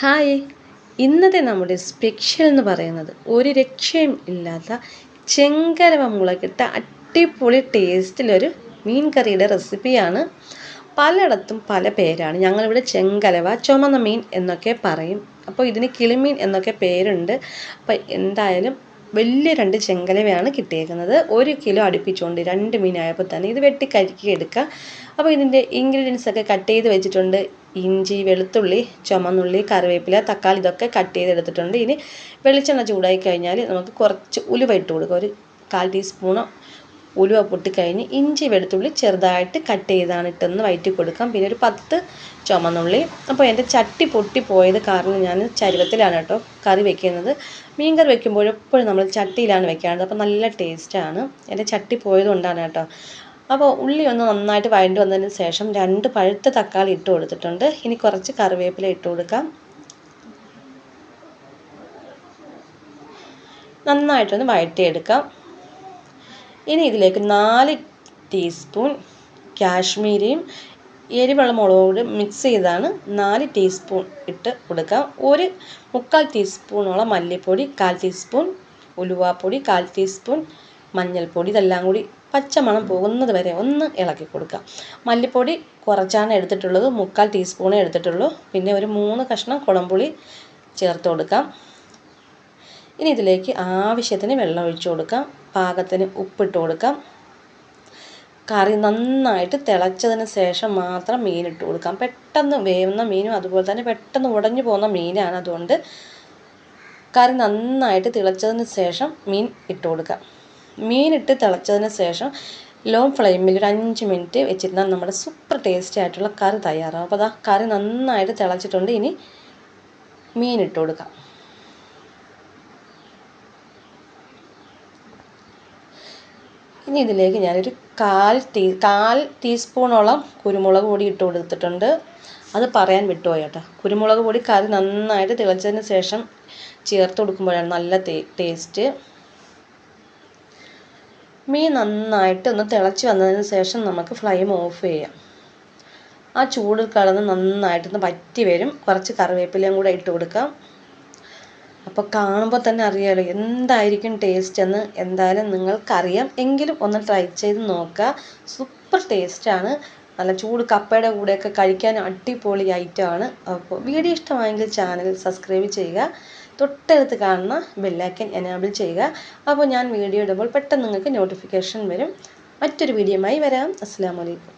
Hi. ഇന്നത്തെ നമ്മുടെ special എന്ന് പറയുന്നത് ഒരു രക്ഷയും ഇല്ലാത്ത ചെങ്കരവ മുളകിട്ട അടിപൊളി ടേസ്റ്റിലൊരു മീൻ കറിയുടെ റെസിപ്പിയാണ് പലയിടത്തും പല പേരാണ്. ഞങ്ങളിവിടെ ചെങ്കലവ ചുമന്ന മീൻ എന്നൊക്കെ പറയും. അപ്പോൾ ഇതിന് കിളിമീൻ എന്നൊക്കെ പേരുണ്ട്. അപ്പോൾ എന്തായാലും വലിയ രണ്ട് ചെങ്കലവയാണ് കിട്ടിയേക്കുന്നത്. ഒരു കിലോ അടുപ്പിച്ചുകൊണ്ട് രണ്ട് മീനായപ്പോൾ തന്നെ ഇത് വെട്ടി കരുക്കി എടുക്കുക. അപ്പോൾ ഇതിന്റെ ഇൻഗ്രീഡിയൻസ് ഒക്കെ കട്ട് ചെയ്ത് വെച്ചിട്ടുണ്ട്. ഇഞ്ചി വെളുത്തുള്ളി ചുമന്നുള്ളി കറിവേപ്പില തക്കാളി ഇതൊക്കെ കട്ട് ചെയ്തെടുത്തിട്ടുണ്ട്. ഇനി വെളിച്ചെണ്ണ ചൂടായി കഴിഞ്ഞാൽ നമുക്ക് കുറച്ച് ഉലുവ ഇട്ട് കൊടുക്കുക ഒരു കാൽ ടീസ്പൂണോ ഉലുവ പൊട്ടിക്കഴിഞ്ഞ് ഇഞ്ചി വെളുത്തുള്ളി ചെറുതായിട്ട് കട്ട് ചെയ്താണ് ഇട്ടെന്ന് വയറ്റി കൊടുക്കാം. പിന്നെ ഒരു പത്ത് ചുമന്നുള്ളി. അപ്പോൾ എന്റെ ചട്ടി പൊട്ടിപ്പോയത് കാരണം ഞാൻ ചരുവത്തിലാണ് കേട്ടോ കറി വെക്കുന്നത്. മീൻ കറി വെക്കുമ്പോൾ എപ്പോഴും നമ്മൾ ചട്ടിയിലാണ് വെക്കാറുള്ളത്. അപ്പോൾ നല്ല ടേസ്റ്റാണ് എന്റെ ചട്ടി പോയത് കൊണ്ടാണ് കേട്ടോ അപ്പോൾ ഉള്ളി ഒന്ന് നന്നായിട്ട് വഴണ്ട് വന്നതിന് ശേഷം രണ്ട് പഴുത്ത തക്കാളി ഇട്ട് കൊടുത്തിട്ടുണ്ട്. ഇനി കുറച്ച് കറിവേപ്പില ഇട്ട് കൊടുക്കാം. നന്നായിട്ടൊന്ന് വഴറ്റിയെടുക്കാം. ഇനി ഇതിലേക്ക് നാല് ടീസ്പൂൺ കാശ്മീരിയും എരിവുള്ള മുളക് മിക്സ് ചെയ്താണ് നാല് ടീസ്പൂൺ ഇട്ട് കൊടുക്കാം. ഒരു മുക്കാൽ ടീസ്പൂണോളം മല്ലിപ്പൊടി കാൽ ടീസ്പൂൺ ഉലുവാപ്പൊടി കാൽ ടീസ്പൂൺ മഞ്ഞൾപ്പൊടി ഇതെല്ലാം കൂടി പച്ചമണം പോകുന്നത് വരെ ഒന്ന് ഇളക്കി കൊടുക്കുക. മല്ലിപ്പൊടി കുറച്ചാണ് എടുത്തിട്ടുള്ളത്. മുക്കാൽ ടീസ്പൂണേ എടുത്തിട്ടുള്ളൂ. പിന്നെ ഒരു മൂന്ന് കഷ്ണം കുളമ്പുളി ചേർത്ത് കൊടുക്കാം. ഇനി ഇതിലേക്ക് ആവശ്യത്തിന് വെള്ളം ഒഴിച്ചു കൊടുക്കാം. പാകത്തിന് ഉപ്പിട്ട് കൊടുക്കാം. കറി നന്നായിട്ട് തിളച്ചതിന് ശേഷം മാത്രം മീൻ ഇട്ട് കൊടുക്കാം. പെട്ടെന്ന് വേവുന്ന മീനും അതുപോലെ തന്നെ പെട്ടെന്ന് ഉടഞ്ഞു പോകുന്ന മീനാണ്. അതുകൊണ്ട് കറി നന്നായിട്ട് തിളച്ചതിന് ശേഷം മീൻ ഇട്ട് കൊടുക്കാം. മീനിട്ട് തിളച്ചതിന് ശേഷം ലോ ഫ്ലെയിമിൽ ഒരു അഞ്ച് മിനിറ്റ് വെച്ചിരുന്നാൽ നമ്മുടെ സൂപ്പർ ടേസ്റ്റി ആയിട്ടുള്ള കറി തയ്യാറാവും. അപ്പോൾ അതാ കറി നന്നായിട്ട് തിളച്ചിട്ടുണ്ട്. ഇനി മീനിട്ട് കൊടുക്കാം. ഇനി ഇതിലേക്ക് ഞാനൊരു കാൽ ടീ കാൽ ടീസ്പൂണോളം കുരുമുളക് പൊടി ഇട്ട് കൊടുത്തിട്ടുണ്ട്. അത് പറയാൻ വിട്ടുപോയി കേട്ടോ. കുരുമുളക് പൊടി കറി നന്നായിട്ട് തിളച്ചതിന് ശേഷം ചേർത്ത് കൊടുക്കുമ്പോഴാണ് നല്ല ടേസ്റ്റ് മീൻ നന്നായിട്ട് ഒന്ന് തിളച്ച് വന്നതിന് ശേഷം നമുക്ക് ഫ്ലെയിം ഓഫ് ചെയ്യാം. ആ ചൂടിൽ കടന്ന് നന്നായിട്ടൊന്ന് വറ്റി വരും. കുറച്ച് കറിവേപ്പിലയും കൂടെ ഇട്ട് കൊടുക്കാം. അപ്പോൾ കാണുമ്പോൾ തന്നെ അറിയാമല്ലോ എന്തായിരിക്കും ടേസ്റ്റ് എന്ന്. എന്തായാലും നിങ്ങൾക്കറിയാം. എങ്കിലും ഒന്ന് ട്രൈ ചെയ്ത് നോക്കുക. സൂപ്പർ ടേസ്റ്റാണ് നല്ല ചൂട് കപ്പയുടെ കൂടെയൊക്കെ കഴിക്കാൻ അടിപൊളി ഐറ്റമാണ്. അപ്പോൾ വീഡിയോ ഇഷ്ടമായെങ്കിൽ ചാനൽ സബ്സ്ക്രൈബ് ചെയ്യുക. തൊട്ടടുത്ത് കാണുന്ന ബെല്ലൈക്കൻ എനേബിൾ ചെയ്യുക. അപ്പോൾ ഞാൻ വീഡിയോ ഇടുമ്പോൾ പെട്ടെന്ന് നിങ്ങൾക്ക് നോട്ടിഫിക്കേഷൻ വരും. മറ്റൊരു വീഡിയോയുമായി വരാം. അസ്സാം വലൈക്കും